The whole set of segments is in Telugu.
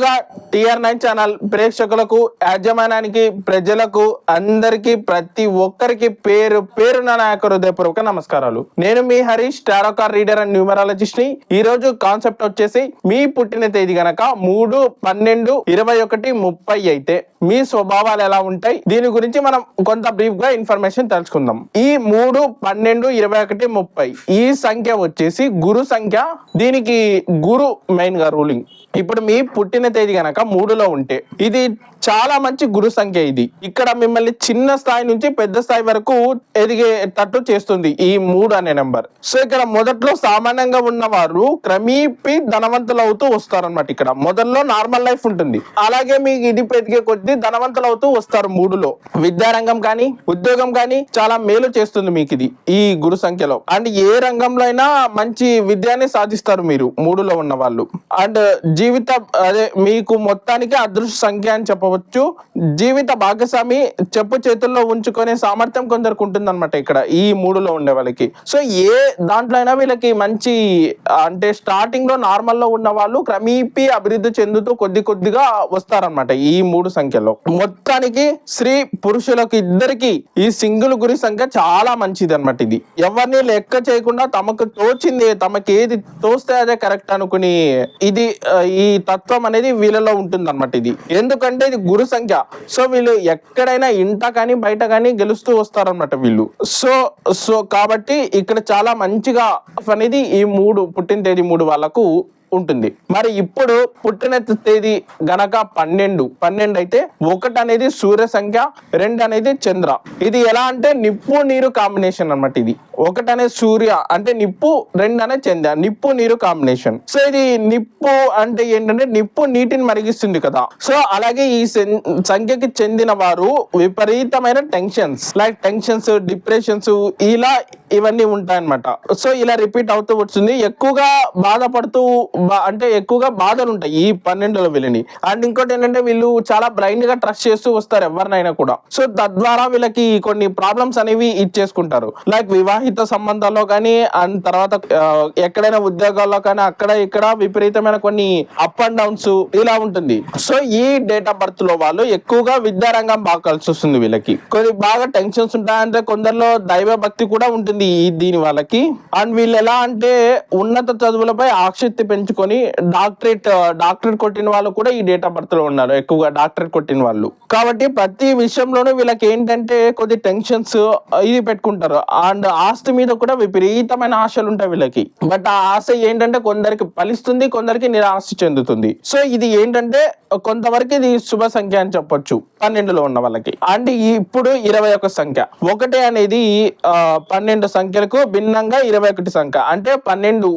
ముందుగా టిఆర్ నైన్ ఛానల్ ప్రేక్షకులకు యాజమాన్యానికి ప్రజలకు అందరికి ప్రతి ఒక్కరికి పేరు పేరు నా యొక్క హృదయపూర్వక నమస్కారాలు. నేను మీ Harish tarot card reader and న్యూమరాలజిస్ట్ని ఈ రోజు కాన్సెప్ట్ వచ్చేసి మీ పుట్టిన తేదీ గనక మూడు పన్నెండు ఇరవై ఒకటి ముప్పై అయితే. మీ స్వభావాలు ఎలా ఉంటాయి? దీని గురించి మనం కొంత బ్రీఫ్గా ఇన్ఫర్మేషన్ తెలుసుకుందాం. ఈ మూడు పన్నెండు ఇరవై ఒకటి ముప్పై. ఈ సంఖ్య వచ్చేసి గురు సంఖ్య దీనికి గురు మెయిన్గా రూలింగ్ ఇప్పుడు మీ పుట్టిన తేదీ గనక మూడులో ఉంటే ఇది చాలా మంచి గురు సంఖ్య ఇది. ఇక్కడ మిమ్మల్ని చిన్న స్థాయి నుంచి పెద్ద స్థాయి వరకు ఎదిగేటట్టు చేస్తుంది ఈ మూడు అనే నెంబర్ సో ఇక్కడ మొదట్లో సామాన్యంగా ఉన్నవారు క్రమీపి ధనవంతులు అవుతూ వస్తారనమాట ఇక్కడ. మొదల్లో నార్మల్ లైఫ్ ఉంటుంది. అలాగే మీకు ఇది పెరిగే కొద్ది ధనవంతులు అవుతూ వస్తారు మూడులో. విద్యారంగం కానీ ఉద్యోగం కానీ చాలా మేలు చేస్తుంది మీకు ఇది ఈ గురు సంఖ్యలో. అండ్ ఏ రంగంలో అయినా మంచి విద్యాన్ని సాధిస్తారు మీరు మూడులో ఉన్న వాళ్ళు. అండ్ జీవిత అదే మీకు మొత్తానికి అదృష్ట సంఖ్య అని చెప్పవచ్చు. జీవిత భాగస్వామి చెప్పు చేతుల్లో ఉంచుకునే సామర్థ్యం కొందరికి ఉంటుందన్నమాట ఇక్కడ ఈ మూడులో ఉండే వాళ్ళకి. సో ఏ దాంట్లో అయినా వీళ్ళకి మంచి అంటే స్టార్టింగ్లో నార్మల్లో ఉన్న వాళ్ళు క్రమీపీ అభివృద్ధి చెందుతూ కొద్ది కొద్దిగా వస్తారనమాట ఈ మూడు సంఖ్యలో. మొత్తానికి స్త్రీ పురుషులకు ఇద్దరికి ఈ సింగిల్ గురి సంఖ్య చాలా మంచిది అనమాట ఇది. ఎవరిని లెక్క చేయకుండా తమకు తోచింది తమకి ఏది తోస్తే అదే కరెక్ట్ అనుకుని ఇది ఈ తత్వం అనేది వీళ్ళలో ఉంటుంది అనమాట ఇది. ఎందుకంటే ఇది గురు సంఖ్య సో వీళ్ళు ఎక్కడైనా ఇంట కానీ బయట కానీ గెలుస్తూ వస్తారన్నమాట వీళ్ళు. సో సో కాబట్టి ఇక్కడ చాలా మంచిగా అనేది ఈ మూడు పుట్టిన తేదీ మూడు వాళ్ళకు ఉంటుంది. మరి ఇప్పుడు పుట్టిన తేదీ గనక పన్నెండు. పన్నెండు అయితే ఒకటి అనేది సూర్య సంఖ్య రెండు అనేది చంద్ర. ఇది ఎలా అంటే నిప్పు నీరు కాంబినేషన్ అన్నమాట ఇది. ఒకటనే సూర్య అంటే నిప్పు రెండు అనే చంద్ర. నిప్పు నీరు కాంబినేషన్ సో ఇది నిప్పు అంటే ఏంటంటే నిప్పు నీటిని మరిగిస్తుంది కదా. సో అలాగే ఈ సెన్- సంఖ్యకి చెందిన వారు విపరీతమైన టెన్షన్స్ లైక్ టెన్షన్స్ డిప్రెషన్స్ ఇలా ఇవన్నీ ఉంటాయన్నమాట. సో ఇలా రిపీట్ అవుతూ వస్తుంది. ఎక్కువగా బాధపడుతూ అంటే ఎక్కువగా బాధలు ఉంటాయి ఈ పన్నెండులో వీళ్ళని. అండ్ ఇంకోటి ఏంటంటే వీళ్ళు చాలా బ్లైండ్గా ట్రస్ట్ చేస్తూ వస్తారు ఎవరినైనా కూడా. సో తద్వారా వీళ్ళకి కొన్ని ప్రాబ్లమ్స్ అనేవి ఇచ్చేసుకుంటారు. లైక్ వివాహిత సంబంధాల్లో కానీ అండ్ తర్వాత ఎక్కడైనా ఉద్యోగాల్లో కానీ అక్కడ ఇక్కడ విపరీతమైన కొన్ని అప్ అండ్ డౌన్స్ ఇలా ఉంటుంది. సో ఈ డేట్ ఆఫ్ బర్త్లో వాళ్ళు ఎక్కువగా విద్యారంగం బాగా కలిసి వస్తుంది వీళ్ళకి. కొన్ని బాగా టెన్షన్స్ ఉంటాయంటే కొందరిలో దైవ భక్తి కూడా ఉంటుంది ఈ దీని వాళ్ళకి. అండ్ వీళ్ళు ఎలా అంటే ఉన్నత చదువులపై ఆసక్తి పెంచుకొని డాక్టరేట్ డాక్టరేట్ కొట్టిన వాళ్ళు కూడా ఈ డేట్ ఆఫ్ బర్త్లో ఉన్నారు ఎక్కువగా డాక్టరేట్ కొట్టిన వాళ్ళు. కాబట్టి ప్రతి విషయంలోనూ వీళ్ళకి ఏంటంటే కొద్ది టెన్షన్స్ ఇది పెట్టుకుంటారు. అండ్ ఆస్తి మీద కూడా విపరీతమైన ఆశలు ఉంటాయి వీళ్ళకి. బట్ ఆ ఆశ ఏంటంటే కొందరికి ఫలిస్తుంది కొందరికి నిరాశ చెందుతుంది. సో ఇది ఏంటంటే కొంతవరకు ఇది శుభ సంఖ్య అని చెప్పొచ్చు పన్నెండులో ఉన్న వాళ్ళకి. అండ్ ఇప్పుడు ఇరవై ఒక సంఖ్య. ఒకటి అనేది పన్నెండు సంఖ్యలకు భిన్నంగా ఇరవై ఒకటి సంఖ్య. అంటే పన్నెండు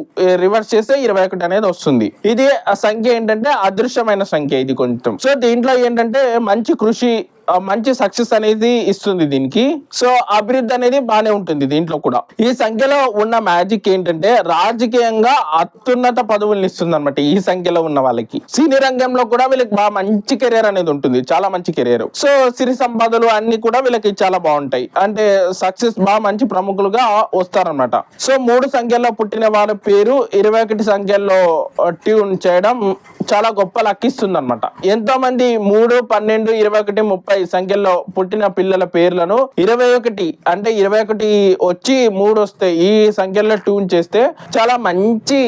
రివర్స్ చేస్తే ఇరవై ఒకటి అనేది వస్తుంది. ఇది ఆ సంఖ్య ఏంటంటే అదృశ్యమైన సంఖ్య ఇది కొంచెం. సో దీంట్లో ఏంటంటే మంచి కృషి మంచి సక్సెస్ అనేది ఇస్తుంది దీనికి. సో అభివృద్ధి అనేది బాగానే ఉంటుంది దీంట్లో కూడా. ఈ సంఖ్యలో ఉన్న మ్యాజిక్ ఏంటంటే రాజకీయంగా అత్యున్నత పదవుల్ని ఇస్తుంది అనమాట ఈ సంఖ్యలో ఉన్న వాళ్ళకి. సినీ రంగంలో కూడా వీళ్ళకి బాగా మంచి కెరీర్ అనేది ఉంటుంది. చాలా మంచి కెరీర్ సో సిరి సంపదలు అన్ని కూడా వీళ్ళకి చాలా బాగుంటాయి. అంటే సక్సెస్ బాగా మంచి ప్రముఖులుగా వస్తారనమాట సో మూడు సంఖ్యల్లో పుట్టిన వారి పేరు ఇరవై ఒకటి సంఖ్యల్లో ట్యూన్ చేయడం చాలా గొప్ప లక్కిస్తుంది అనమాట ఎంతో మంది మూడు పన్నెండు ఇరవై ఒకటి ముప్పై సంఖ్యలో పుట్టిన పిల్లల పేర్లను ఇరవై ఒకటి అంటే ఇరవై ఒకటి వచ్చి మూడు వస్తాయి ఈ సంఖ్యలో ట్యూన్ చేస్తే చాలా మంచి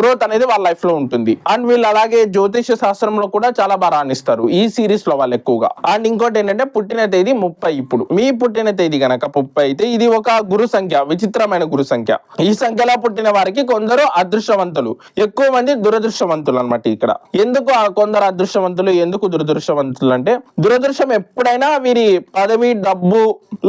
గ్రోత్ అనేది వాళ్ళ లైఫ్లో ఉంటుంది. అండ్ వీళ్ళు అలాగే జ్యోతిష శాస్త్రంలో కూడా చాలా బాగా రాణిస్తారు ఈ సిరీస్లో వాళ్ళు ఎక్కువగా. అండ్ ఇంకోటి ఏంటంటే పుట్టిన తేదీ ముప్పై ఇప్పుడు. మీ పుట్టిన తేదీ గనక ముప్పై అయితే ఇది ఒక గురు సంఖ్య విచిత్రమైన గురు సంఖ్య. ఈ సంఖ్యలో పుట్టిన వారికి కొందరు అదృష్టవంతులు. ఎక్కువ మంది దురదృష్టవంతులు అన్నమాట ఇక్కడ. ఎందుకు కొందరు అదృష్టవంతులు ఎందుకు దురదృష్టవంతులు అంటే దురదృష్టం ఎప్పుడైనా వీరి పదవి డబ్బు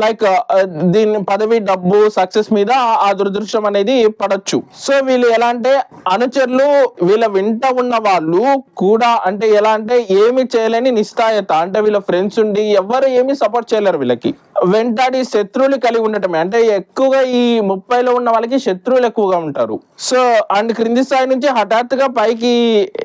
లైక్ uh, దీని పదవి డబ్బు సక్సెస్ మీద ఆ దురదృష్టం అనేది పడచ్చు. సో వీళ్ళు ఎలా అంటే అనుచరులు వీళ్ళ వెంట ఉన్న వాళ్ళు కూడా అంటే ఎలా అంటే ఏమి చేయలేని నిస్తాయత. అంటే వీళ్ళ ఫ్రెండ్స్ ఉండి ఎవరు ఏమి సపోర్ట్ చేయలేరు వీళ్ళకి. వెంటాడి శత్రువులు కలిగి ఉండటమే. అంటే ఎక్కువగా ఈ ముప్పైలో ఉన్న వాళ్ళకి శత్రువులు ఎక్కువగా ఉంటారు. సో అండ్ క్రింది స్థాయి నుంచి హఠాత్తుగా పైకి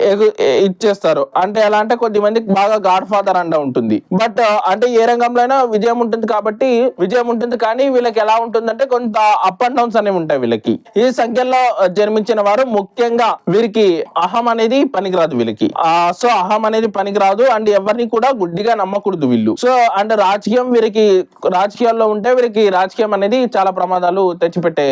ఎగు- ఇచ్చేస్తారు. అంటే ఎలా అంటే కొద్ది మందికి బాగా గాడ్ ఫాదర్ అండ ఉంటుంది. బట్ అంటే ఏ రంగంలో అయినా విజయం ఉంటుంది కాబట్టి విజయం ఉంటుంది కానీ వీళ్ళకి ఎలా ఉంటుందంటే కొంత అప్ అండ్ డౌన్స్ అనేవి ఉంటాయి వీళ్ళకి. ఈ సంఖ్యలో జన్మించిన వారు ముఖ్యంగా వీరికి అహం అనేది పనికిరాదు వీళ్ళకి. సో అహం అనేది పనికిరాదు. అండ్ ఎవరిని కూడా గుడ్డిగా నమ్మకూడదు వీళ్ళు. సో అండ్ రాజకీయం వీరికి రాజకీయాల్లో ఉంటే వీళ్ళకి రాజకీయం అనేది చాలా ప్రమాదాలు తెచ్చిపెట్టే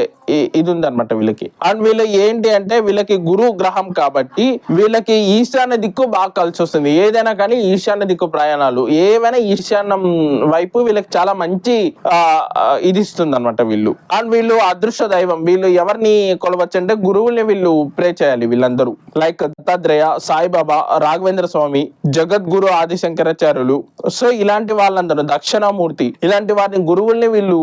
ఇది ఉంది అనమాట వీళ్ళకి. అండ్ వీళ్ళు ఏంటి అంటే వీళ్ళకి గురు గ్రహం కాబట్టి వీళ్ళకి ఈశాన్య దిక్కు బాగా కలిసి వస్తుంది. ఏదైనా కానీ ఈశాన్య దిక్కు ప్రయాణాలు ఏవైనా ఈశాన్యం వైపు వీళ్ళకి చాలా మంచి ఆ, ఇది ఇస్తుంది అనమాట వీళ్ళు. అండ్ వీళ్ళు అదృశ్య దైవం. వీళ్ళు ఎవరిని కొలవచ్చు అంటే గురువుల్ని వీళ్ళు ప్రే చేయాలి వీళ్ళందరూ. లైక్ దత్తాత్రేయ సాయిబాబా రాఘవేంద్ర స్వామి జగద్గురు ఆదిశంకరాచార్యులు. సో ఇలాంటి వాళ్ళందరూ దక్షిణామూర్తి ఇలాంటి వారిని గురువుల్ని వీళ్ళు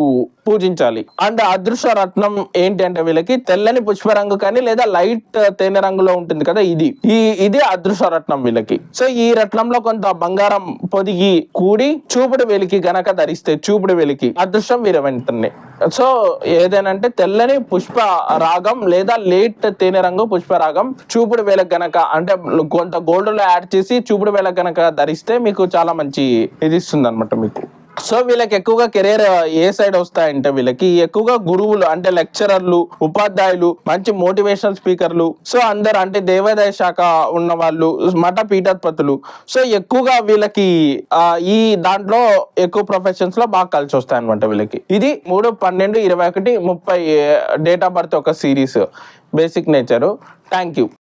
పూజించాలి. అండ్ అదృశ్య రత్నం ఏంటి అంటే వీళ్ళకి తెల్లని పుష్ప రంగు కానీ లేదా లైట్ తేనె రంగులో ఉంటుంది కదా ఇది. ఈ ఇది అదృశ్య రత్నం వీళ్ళకి. సో ఈ రత్నంలో కొంత బంగారం పొదిగి కూడి చూపుడు వెలికి గనక ధరిస్తే చూపుడు వెలికి అదృష్టం వీర వెంటనే. సో ఏదైనా అంటే తెల్లని పుష్ప రాగం లేదా లేట్ తేనె రంగు పుష్ప రాగం చూపుడు వేల గనక అంటే కొంత గోల్డ్లో యాడ్ చేసి చూపుడు వేల గనక ధరిస్తే మీకు చాలా మంచి ఇది ఇస్తుంది అనమాట మీకు. సో వీళ్ళకి ఎక్కువగా కెరీర్ ఏ సైడ్ వస్తాయంటే వీళ్ళకి ఎక్కువగా గురువులు అంటే లెక్చరర్లు ఉపాధ్యాయులు మంచి మోటివేషనల్ స్పీకర్లు. సో అందరు అంటే దేవాదాయ శాఖ ఉన్న వాళ్ళు మఠ పీఠాధిపతులు. సో ఎక్కువగా వీళ్ళకి ఈ దాంట్లో ఎక్కువ ప్రొఫెషన్స్లో బాగా కలిసి వస్తాయి అనమాట వీళ్ళకి. ఇది మూడు పన్నెండు ఇరవై ఒకటి ముప్పై డేట్ ఆఫ్ బర్త్ ఒక series basic nature thank you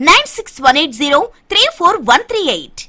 Nine six one eight zero three four one three eight